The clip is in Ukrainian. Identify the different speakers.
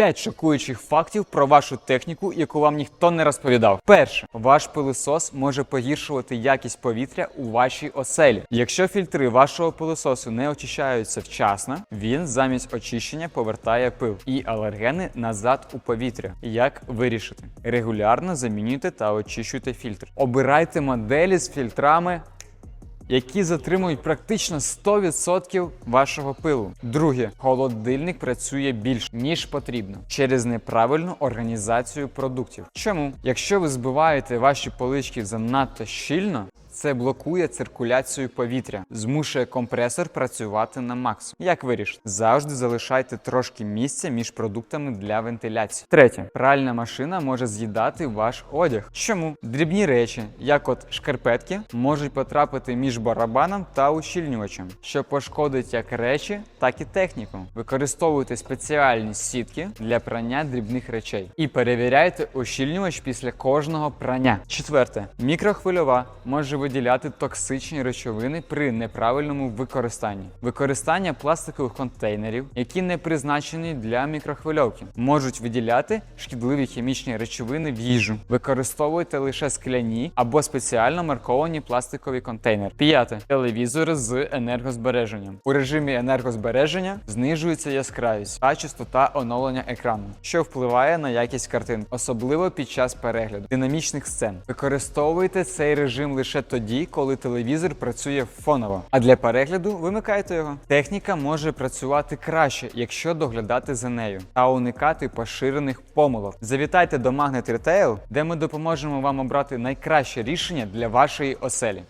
Speaker 1: 5 шокуючих фактів про вашу техніку, яку вам ніхто не розповідав. Перше, ваш пилосос може погіршувати якість повітря у вашій оселі. Якщо фільтри вашого пилососу не очищаються вчасно, він замість очищення повертає пил і алергени назад у повітря. Як вирішити? Регулярно замінюйте та очищуйте фільтр. Обирайте моделі з фільтрами які затримують практично 100% вашого пилу. Друге, холодильник працює більш ніж потрібно через неправильну організацію продуктів. Чому? Якщо ви збиваєте ваші полички занадто щільно. Це блокує циркуляцію повітря, змушує компресор працювати на максимум. Як вирішити? Завжди залишайте трошки місця між продуктами для вентиляції. Третє, пральна машина може з'їдати ваш одяг. Чому? Дрібні речі, як от шкарпетки, можуть потрапити між барабаном та ущільнювачем, що пошкодить як речі, так і техніку. Використовуйте спеціальні сітки для прання дрібних речей і перевіряйте ущільнювач після кожного прання. Четверте, мікрохвильова може виділяти токсичні речовини при неправильному використанні. Використання пластикових контейнерів, які не призначені для мікрохвильовки, можуть виділяти шкідливі хімічні речовини в їжу. Використовуйте лише скляні або спеціально марковані пластикові контейнери. П'яте телевізори з енергозбереженням. У режимі енергозбереження знижується яскравість та частота оновлення екрану, що впливає на якість картин, особливо під час перегляду динамічних сцен. Використовуйте цей режим лише тоді, коли телевізор працює фоново. А для перегляду вимикайте його. Техніка може працювати краще, якщо доглядати за нею та уникати поширених помилок. Завітайте до Magnet Retail, де ми допоможемо вам обрати найкраще рішення для вашої оселі.